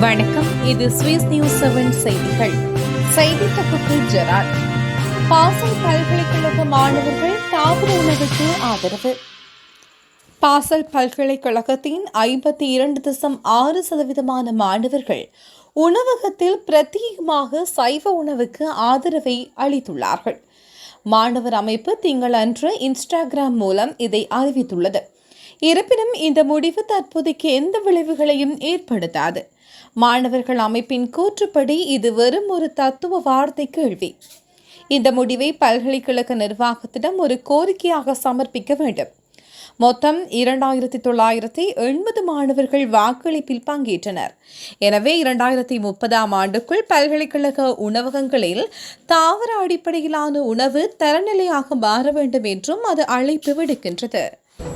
வணக்கம். இது Swiss news seven செய்திகள். செய்தி தொகுப்பு ஜெராட். பாசல் பல்கலைக்கழக மாணவர்கள் தாவர உணவுக்கு ஆதரவு. பாசல் பல்கலைக்கழகத்தின் ஐம்பத்தி இரண்டு தசம் ஆறு சதவீதமான மாணவர்கள் உணவகத்தில் பிரத்யேகமாக சைவ உணவுக்கு ஆதரவை அளித்துள்ளார்கள். மாணவர் அமைப்பு திங்களன்று இன்ஸ்டாகிராம் மூலம் இதை அறிவித்துள்ளது. இருப்பினும் இந்த முடிவு தற்போதைக்கு எந்த விளைவுகளையும் ஏற்படுத்தாது. மாணவர்கள் அமைப்பின் கூற்றுப்படி இது வெறும் ஒரு தத்துவ வார்த்தை கேள்வி. இந்த முடிவை பல்கலைக்கழக நிர்வாகத்திடம் ஒரு கோரிக்கையாக சமர்ப்பிக்க வேண்டும். மொத்தம் இரண்டாயிரத்தி தொள்ளாயிரத்தி எண்பது மாணவர்கள் வாக்களிப்பில் பங்கேற்றனர். எனவே இரண்டாயிரத்தி முப்பதாம் ஆண்டுக்குள் பல்கலைக்கழக உணவகங்களில் தாவர அடிப்படையிலான உணவு தரநிலையாக மாற வேண்டும் என்றும் அது அழைப்பு விடுக்கின்றது.